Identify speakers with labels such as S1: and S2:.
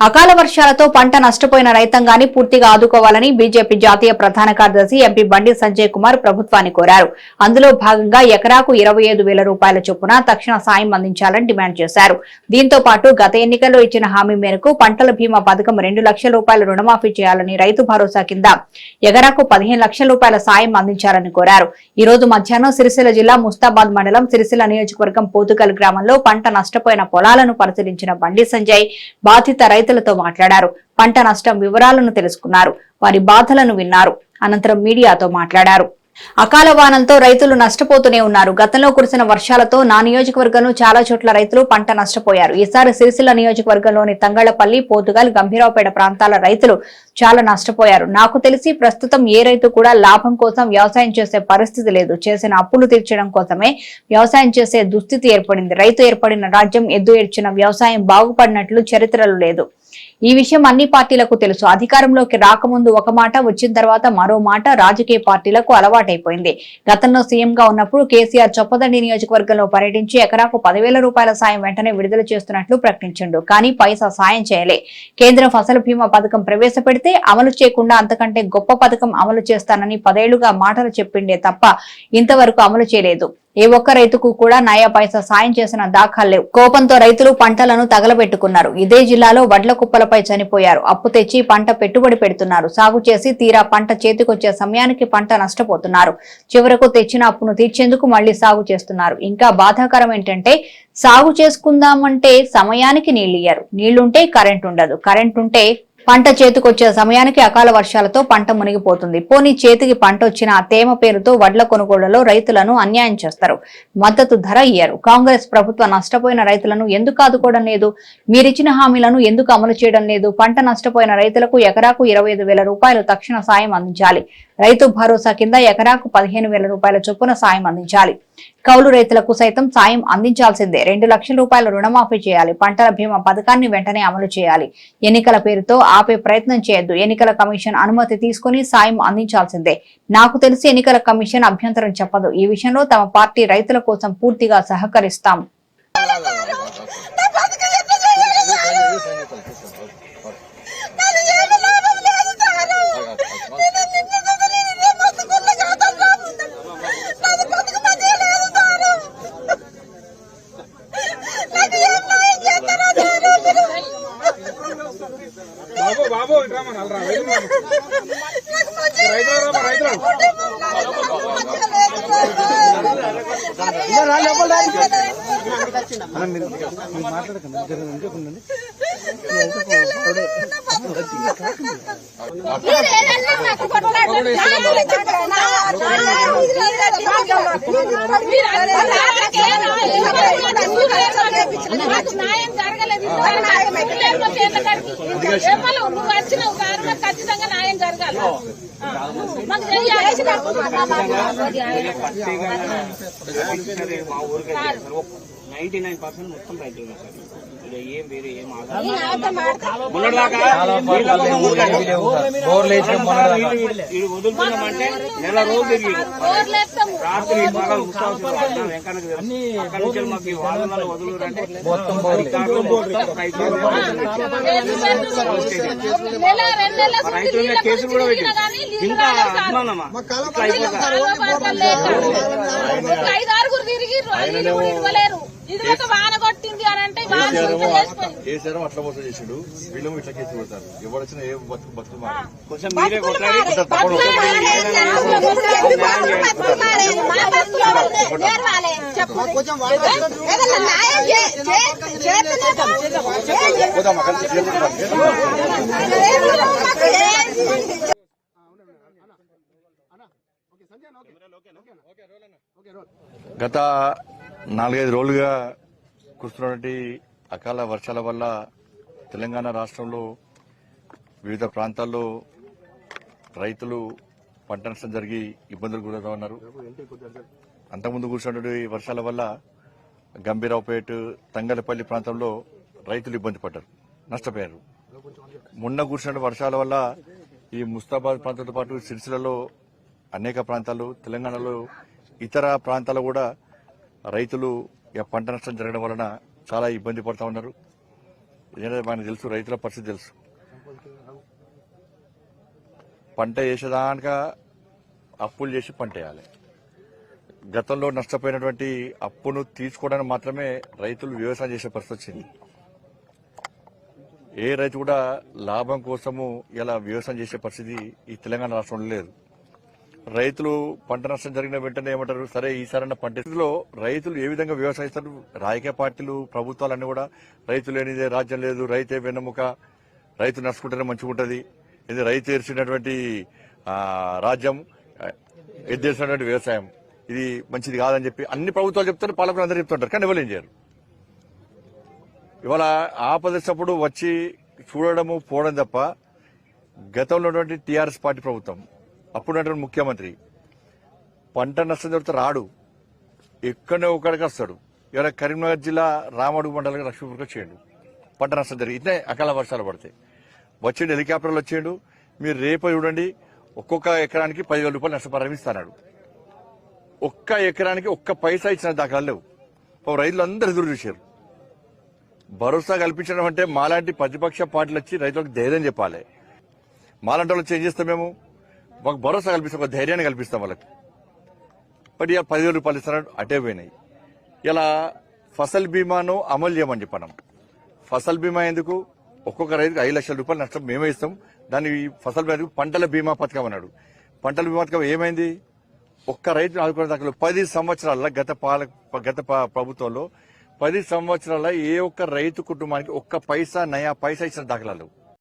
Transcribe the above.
S1: అకాల వర్షాలతో పంట నష్టపోయిన రైతాంగాన్ని పూర్తిగా ఆదుకోవాలని బీజేపీ జాతీయ ప్రధాన కార్యదర్శి ఎంపీ బండి సంజయ్ కుమార్ ప్రభుత్వాన్ని కోరారు. అందులో భాగంగా ఎకరాకు ఇరవై ఐదు వేల రూపాయల చొప్పున తక్షణ సాయం అందించాలని డిమాండ్ చేశారు. దీంతో పాటు గత ఎన్నికల్లో ఇచ్చిన హామీ మేరకు పంటల బీమా పథకం రెండు లక్షల రూపాయల రుణమాఫీ చేయాలని రైతు భరోసా కింద ఎకరాకు పదిహేను లక్షల రూపాయల సాయం అందించాలని కోరారు. ఈ రోజు మధ్యాహ్నం సిరిసిల్ల జిల్లా ముస్తాబాద్ మండలం సిరిసిల్ల నియోజకవర్గం పోతుకల్ గ్రామంలో పంట నష్టపోయిన పొలాలను పరిశీలించిన బండి సంజయ్ బాధిత రైతు రైతులతో మాట్లాడారు. పంట నష్టం వివరాలను తెలుసుకున్నారు. వారి బాధలను విన్నారు. అనంతరం మీడియాతో మాట్లాడారు. అకాల వానంతో రైతులు నష్టపోతూనే ఉన్నారు. గతంలో కురిసిన వర్షాలతో నా నియోజకవర్గంలో చాలా చోట్ల రైతులు పంట నష్టపోయారు. ఈసారి సిరిసిల్ల నియోజకవర్గంలోని తంగళ్ళపల్లి పోతుగల్ గంభీరావుపేట ప్రాంతాల రైతులు చాలా నష్టపోయారు. నాకు తెలిసి ప్రస్తుతం ఏ రైతు కూడా లాభం కోసం వ్యవసాయం చేసే పరిస్థితి లేదు. చేసిన అప్పులు తీర్చడం కోసమే వ్యవసాయం చేసే దుస్థితి ఏర్పడింది. రైతు ఏర్పడిన రాజ్యం ఎద్దు ఏడ్చిన వ్యవసాయం బాగుపడినట్లు చరిత్రలు లేదు. ఈ విషయం అన్ని పార్టీలకు తెలుసు. అధికారంలోకి రాకముందు ఒక మాట వచ్చిన తర్వాత మరో మాట రాజకీయ పార్టీలకు అలవాటైపోయింది. గతంలో సీఎం గా ఉన్నప్పుడు కేసీఆర్ చొప్పదండి నియోజకవర్గంలో పర్యటించి ఎకరాకు పదివేల రూపాయల సాయం వెంటనే విడుదల చేస్తున్నట్లు ప్రకటించిండు. కానీ పైసా సాయం చేయలే. కేంద్ర ఫసల్ బీమా పథకం ప్రవేశపెడితే అమలు చేయకుండా అంతకంటే గొప్ప పథకం అమలు చేస్తానని పదేళ్ళుగా మాటలు చెప్పిండే తప్ప ఇంతవరకు అమలు చేయలేదు. ఏ ఒక్క రైతుకు కూడా నయా పైసా సాయం చేసిన దాఖలు లేవు. కోపంతో రైతులు పంటలను తగలబెట్టుకున్నారు. ఇదే జిల్లాలో వడ్ల కుప్పలపై చనిపోయారు. అప్పు తెచ్చి పంట పెట్టుబడి పెడుతున్నారు. సాగు చేసి తీరా పంట చేతికొచ్చే సమయానికి పంట నష్టపోతున్నారు. చివరకు తెచ్చిన అప్పును తీర్చేందుకు మళ్ళీ సాగు చేస్తున్నారు. ఇంకా బాధాకరం ఏంటంటే సాగు చేసుకుందామంటే సమయానికి నీళ్ళియ్యారు నీళ్ళుంటే కరెంట్ ఉండదు. కరెంట్ ఉంటే పంట చేతికొచ్చే సమయానికి అకాల వర్షాలతో పంట మునిగిపోతుంది. పోనీ చేతికి పంట వచ్చిన తేమ పేరుతో వడ్ల కొనుగోళ్ళలో రైతులను అన్యాయం చేస్తారు. మద్దతు ధర ఇయ్యరు. కాంగ్రెస్ ప్రభుత్వం నష్టపోయిన రైతులను ఎందుకు ఆదుకోవడం లేదు? మీరిచ్చిన హామీలను ఎందుకు అమలు చేయడం లేదు? పంట నష్టపోయిన రైతులకు ఎకరాకు ఇరవై వేల రూపాయలు తక్షణ సాయం అందించాలి. రైతు భరోసా కింద ఎకరాకు పదిహేను వేల రూపాయల చొప్పున సాయం అందించాలి. కౌలు రైతులకు సైతం సాయం అందించాల్సిందే. రెండు లక్షల రూపాయల రుణమాఫీ చేయాలి. పంటల బీమా పథకాన్ని వెంటనే అమలు చేయాలి. ఎన్నికల పేరుతో ఆపే ప్రయత్నం చేయొద్దు. ఎన్నికల కమిషన్ అనుమతి తీసుకుని సాయం అందించాల్సిందే. నాకు తెలిసి ఎన్నికల కమిషన్ అభ్యంతరం చెప్పదు. ఈ విషయంలో తమ పార్టీ రైతుల కోసం పూర్తిగా సహకరిస్తాం.
S2: బాబు బాబు ఇటు రమ్మని అల్రా రైతు
S3: నాకు
S4: న్యాయం జరగలేదు. నువ్వు ఖచ్చితంగా న్యాయం జరగాలి. మాకు.
S5: నైన్టీ నైన్ పర్సెంట్ మొత్తం రైతులు సార్. వదులుతున్నామంటే నెల రోజులు. రాత్రి పగలు ముస్తాల్సిన వెంకన్నకు అక్కడి నుంచి మాకు ఈ వాదనలు వదులురంటే మొత్తం
S4: నెల రెండు నెలల
S5: ఆ రైతుల మీద కేసులు కూడా పెట్టి ఇంకా అభిమానమా ఇట్లా అయిపోతారు
S4: వాన కొట్టింది అని అంటే.
S6: కేసీఆర్ అట్లా మోసం చేసిండు? వీళ్ళు ఇట్లా కేసు పెడతారు. ఎవరు వచ్చినా ఏ బతుకు బతుకు
S5: కొంచెం మీరే
S6: గత నాలుగైదు రోజులుగా కురుస్తున్నటువంటి అకాల వర్షాల వల్ల తెలంగాణ రాష్ట్రంలో వివిధ ప్రాంతాల్లో రైతులు పంట నష్టం జరిగి ఇబ్బందులు గురవుతా ఉన్నారు. అంతకుముందు కురిసినటువంటి వర్షాల వల్ల గంభీరావుపేట తంగలపల్లి ప్రాంతంలో రైతులు ఇబ్బంది పడ్డారు నష్టపోయారు. మొన్న కురిసిన వర్షాల వల్ల ఈ ముస్తాబాద్ ప్రాంతంతో పాటు సిరిసిలలో అనేక ప్రాంతాలు తెలంగాణలో ఇతర ప్రాంతాలు కూడా రైతులు ఇక పంట నష్టం జరగడం వలన చాలా ఇబ్బంది పడుతూ ఉన్నారు. ఎందుకంటే మనకు తెలుసు రైతుల పరిస్థితి తెలుసు. పంట వేసేదానిక అప్పులు చేసి పంట వేయాలి. గతంలో నష్టపోయినటువంటి అప్పును తీసుకోవడానికి మాత్రమే రైతులు వ్యవసాయం చేసే పరిస్థితి వచ్చింది. ఏ రైతు కూడా లాభం కోసము ఇలా వ్యవసాయం చేసే పరిస్థితి ఈ తెలంగాణ రాష్ట్రంలో లేదు. రైతులు పంట నష్టం జరిగిన వెంటనే ఏమంటారు? సరే ఈసారన్న పంటలో రైతులు ఏ విధంగా వ్యవసాయిస్తారు? రాజకీయ పార్టీలు ప్రభుత్వాలన్నీ కూడా రైతు లేనిదే రాజ్యం లేదు రైతే వెన్నెముక రైతు నష్టకుంటేనే మంచిగుంటది. ఇది రైతు ఏర్చినటువంటి రాజ్యం ఎద్దేసినటువంటి వ్యవసాయం. ఇది మంచిది కాదని చెప్పి అన్ని ప్రభుత్వాలు చెప్తారు పాలకులు అందరూ చెప్తుంటారు కానీ ఎవరు ఏం చేయరు. ఇవాళ ఆపదప్పుడు వచ్చి చూడడము పోవడం తప్ప గతంలో ఉన్నటువంటి టీఆర్ఎస్ పార్టీ ప్రభుత్వం అప్పుడున్నటువంటి ముఖ్యమంత్రి. పంట నష్టం జరిగితే రాడు. ఎక్కడనే ఒకడికి వస్తాడు. ఇవాళ కరీంనగర్ జిల్లా రామడుగు మండలం లక్ష్మీపురకు వచ్చేయండు. పంట నష్టం జరిగితే అకాల వర్షాలు పడతాయి. వచ్చిండు హెలికాప్టర్లు వచ్చేయండు. మీరు రేపు చూడండి ఒక్కొక్క ఎకరానికి పదివేల రూపాయలు నష్టపరం ఇస్తాడు ఒక్క ఎకరానికి ఒక్క పైసా ఇచ్చిన దాఖలాలు లేవు. రైతులు అందరూ ఎదురు చూశారు. భరోసా కల్పించడం అంటే మాలాంటి ప్రతిపక్ష పార్టీలు వచ్చి రైతులకు ధైర్యం చెప్పాలి. మాలాంటి వాళ్ళు చేంజ్ చేస్తాం మేము. మాకు భరోసా కల్పిస్తాం ఒక ధైర్యాన్ని కల్పిస్తాం వాళ్ళకి. బట్ ఇక పదివేల రూపాయలు ఇస్తున్నారు అటే పోయినాయి. ఇలా ఫసల్ బీమాను అమలు చేయమని చెప్పాను ఫసల్ బీమా ఎందుకు? ఒక్కొక్క రైతుకు ఐదు లక్షల రూపాయలు నష్టం మేమే ఇస్తాం. దాన్ని ఈ ఫసల్ బీమా పంటల బీమా పథకం అన్నాడు. పంటల బీమా పథకం ఏమైంది? ఒక్క రైతును ఆదుకునే దాఖలు పది సంవత్సరాల గత పాల గత ప్రభుత్వంలో పది సంవత్సరాల ఏ ఒక్క రైతు కుటుంబానికి ఒక్క పైసా నయా పైసా ఇచ్చిన దాఖలాలు.